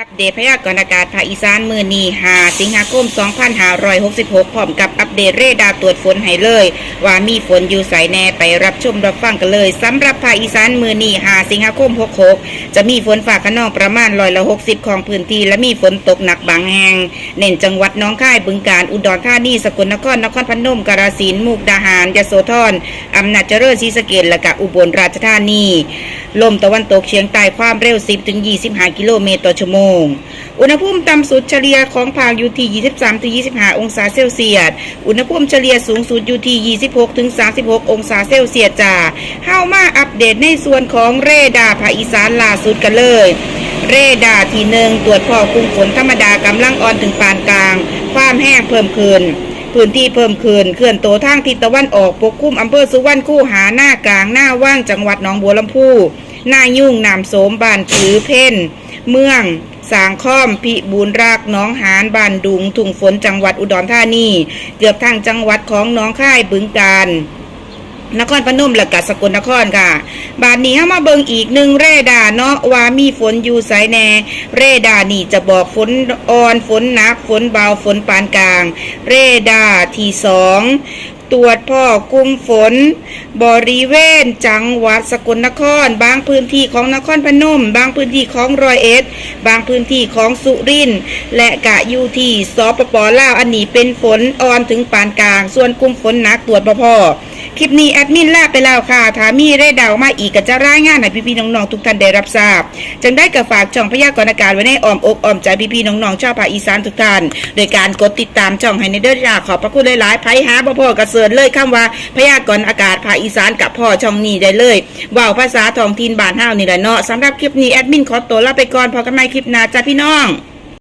อัปเดตพยากรณ์อากาศภาคอีสานมือนี5สิงหาคม 2566 พร้อมกับอัปเดตเรดาร์ตรวจฝนให้เลย ว่ามีฝนอยู่ใสแน่ไปรับชมรับฟังกันเลยสำหรับภาคอีสานมือนี5สิงหาคม 66 จะมีฝนฟ้าขนองประมาณร้อยละ 60 ของพื้นที่ และมีฝนตกหนักบางแห่งเน้นจังหวัดน้องค่ายบึงกาฬอุดรธานีสกลนครนครพนมกาฬสินธุ์มุกดาหารยโสธรอำนาจเจริญศรีสะเกษและกะอุบลราชธานีลมตะวันตกเฉียงใต้ความเร็ว 10-25 กิโลเมตรต่อชั่วโมงอุณหภูมิต่ำสุดเฉลี่ยของภาคอยู่ที่ 23-25 องศาเซลเซียส อุณหภูมิเฉลี่ยสูงสุดอยู่ที่ 26-36 องศาเซลเซียสจ้าเข้ามาอัปเดตในส่วนของเรดาร์ภาคอีสานล่าสุดกันเลย เรดาร์ที่หนึ่งตรวจพอกลุ่มฝนธรรมดากำลังอ่อนถึงปานกลาง ความแห้งเพิ่มขึ้นพื้นที่เพิ่มขึ้นเคลื่อนตัวทางทิศตะวันออกปกคลุมอำเภอสุวรรณคูหาหน้ากลางหน้าว่างจังหวัดหนองบัวลำพูหน้ายุ่งนามโสมบานถือเพ่น เมือง สางค้อมพิบูรรักน้องหานบ้านดุงถุงฝนจังหวัดอุดรธานีเกือบทางจังหวัดของน้องค่ายบึงกาฬนครพนมและกะสกลนครค่ะ บาดนี้เฮามาเบิงอีกหนึ่งเรดาเนาะว่ามีฝนอยู่ไสแน่เรดานี่จะบอกฝนอ่อนฝนหนักฝนเบาฝนปานกลาง เรดาที่สอง ตรวจพ่อกุมฝน บริเวณ จังหวัดสกลนคร บางพื้นที่ของนครพนม บางพื้นที่ของรอยเอ็ด บางพื้นที่ของสุรินทร์และกะอยู่ที่สปปลาวอันนี้เป็นฝนอ่อนถึงปานกลาง ส่วนกลุ่มฝนหนักตรวจพ่อ คลิปนี้แอดมินลาไปแล้วค่ะถ้ามีเรดาวมาอีกก็จะรายงานให้พี่ๆน้องๆทุกท่านได้รับทราบ จึงได้กับฝากช่องพยากรณ์อากาศไว้ในอ้อมอกอ้อมใจพี่ๆน้องๆชาวภาคอีสานทุกท่าน โดยการกดติดตามช่องให้ในเด้อจ้าขอบพระคุณหลายๆไผหาบ่พอกระเสริญเลยคำว่าพยากรณ์อากาศภาคอีสานกับพ่อช่องนี้ได้เลยเว้าภาษาท้องถิ่นบ้านเฮานี่แหละเนาะสำหรับคลิปนี้แอดมินขอตัวลาไปก่อนพอกันใหม่คลิปหน้าจ้าพี่น้อง